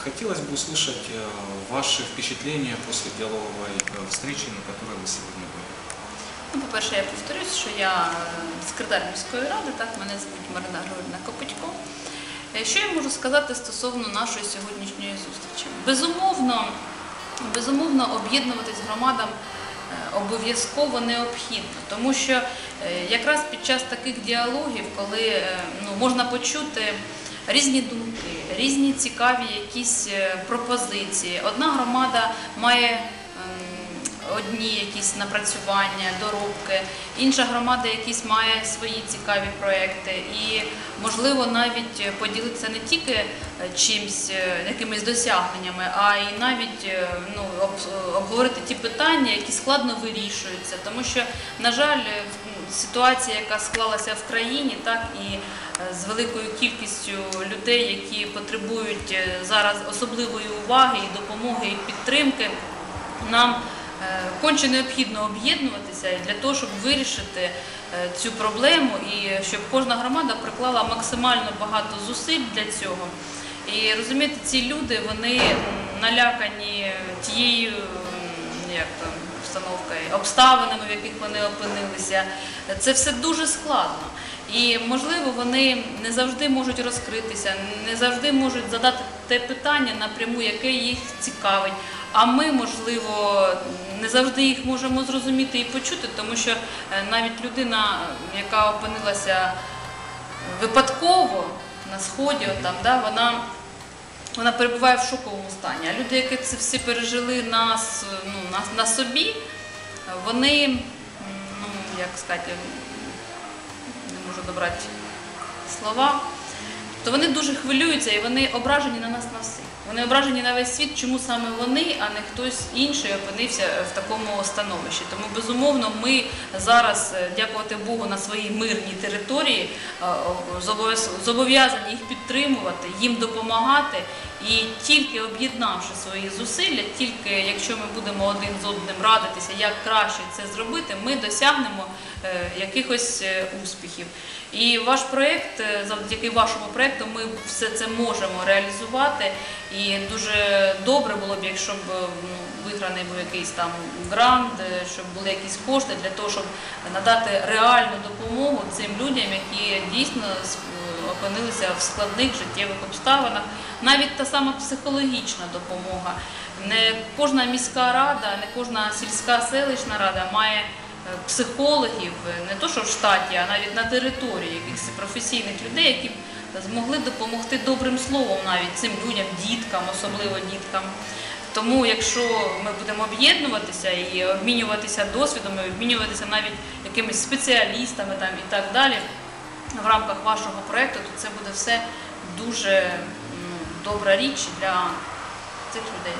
Хотелось бы услышать э, ваши впечатления после диалоговой э, встречи, на которой вы сегодня были. Ну, по-перше, я повторюсь, що я е, секретар міської ради, так, мене звуть Марина Григорівна Копичко. Е, Що я можу сказати стосовно нашої сьогоднішньої зустрічі? Безумовно, безумовно об'єднуватись громадам е, обов'язково необхідно, тому що е, якраз під час таких діалогів, коли е, ну, можна почути різні думки, різні цікаві якісь е, пропозиції, одна громада має ем, одні якісь напрацювання, доробки, інша громада якісь має свої цікаві проекти, і можливо навіть поділитися не тільки е, чимсь, е, якимись досягненнями, а й навіть е, ну, обговорити ті питання, які складно вирішуються. Тому що, на жаль, ситуація, яка склалася в країні, так і з великою кількістю людей, які потребують зараз особливої уваги і допомоги і підтримки, нам конче необхідно об'єднуватися для того, щоб вирішити е, цю проблему і щоб кожна громада приклала максимально багато зусиль для цього. І розумієте, ці люди вони налякані тією як там, обстановкою, обставинами, в яких вони опинилися. Це все дуже складно. І можливо, вони не завжди можуть розкритися, не завжди можуть задати те питання напряму, яке їх цікавить. А ми, можливо, не завжди їх можемо зрозуміти і почути, тому що е, навіть людина, яка опинилася випадково на сході, там, да, вона, вона перебуває в шоковому стані. А люди, які це всі пережили нас, ну, на, на собі, вони, ну, як сказати, не можу добрати слова, то вони дуже хвилюються і вони ображені на нас на всіх. Вони ображені на весь світ, чому саме вони, а не хтось інший опинився в такому становищі. Тому безумовно ми зараз, е, дякувати Богу, на своїй мирній території е, зобов'язані їх підтримувати, їм допомагати. І тільки об'єднавши свої зусилля, тільки якщо ми будемо один з одним радитися, як краще це зробити, ми досягнемо е, якихось успіхів. І ваш проєкт, завдяки вашому проєкту, ми все це можемо реалізувати. І дуже добре було б, якщо б е, ну, виграний був якийсь там грант, е, щоб були якісь кошти для того, щоб надати реальну допомогу цим людям, які дійсно опинилися в складних життєвих обставинах. Навіть та сама психологічна допомога. Не кожна міська рада, не кожна сільська селищна рада має е, психологів, е, не то що в штаті, а навіть на території якихось професійних людей, які змогли допомогти добрим словом навіть цим людям, діткам, особливо діткам. Тому, якщо ми будемо об'єднуватися і обмінюватися досвідом, і обмінюватися навіть якимись спеціалістами там і так далі в рамках вашого проєкту, то це буде все дуже добра річ для цих людей.